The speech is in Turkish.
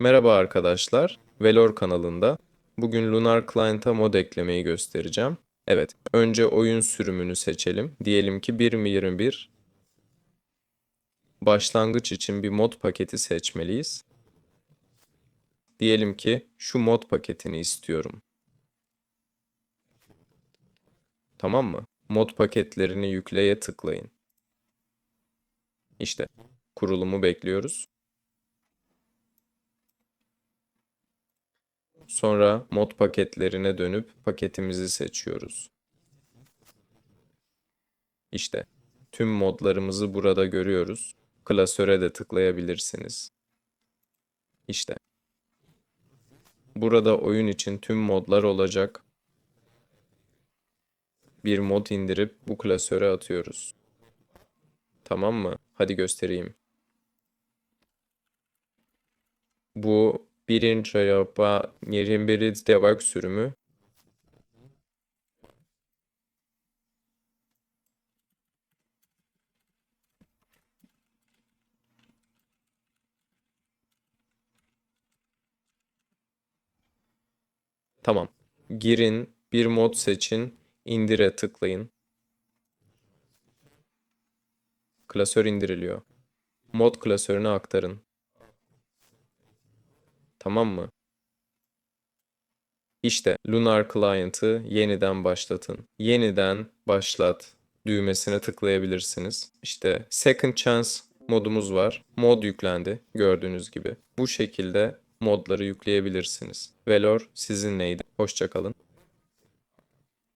Merhaba arkadaşlar, Velor kanalında. Bugün Lunar Client'a mod eklemeyi göstereceğim. Evet, önce oyun sürümünü seçelim. Diyelim ki 1.21. Başlangıç için bir mod paketi seçmeliyiz. Diyelim ki şu mod paketini istiyorum. Tamam mı? Mod paketlerini yükleye tıklayın. İşte kurulumu bekliyoruz. Sonra mod paketlerine dönüp paketimizi seçiyoruz. İşte tüm modlarımızı burada görüyoruz. Klasöre de tıklayabilirsiniz. İşte. Burada oyun için tüm modlar olacak. Bir mod indirip bu klasöre atıyoruz. Tamam mı? Hadi göstereyim. Bu birinci araba 21 debug sürümü. Tamam. Girin, bir mod seçin, indire tıklayın. Klasör indiriliyor. Mod klasörüne aktarın. Tamam mı? İşte Lunar Client'ı yeniden başlatın. Yeniden başlat düğmesine tıklayabilirsiniz. İşte Second Chance modumuz var. Mod yüklendi gördüğünüz gibi. Bu şekilde modları yükleyebilirsiniz. Velor sizinleydi. Hoşçakalın.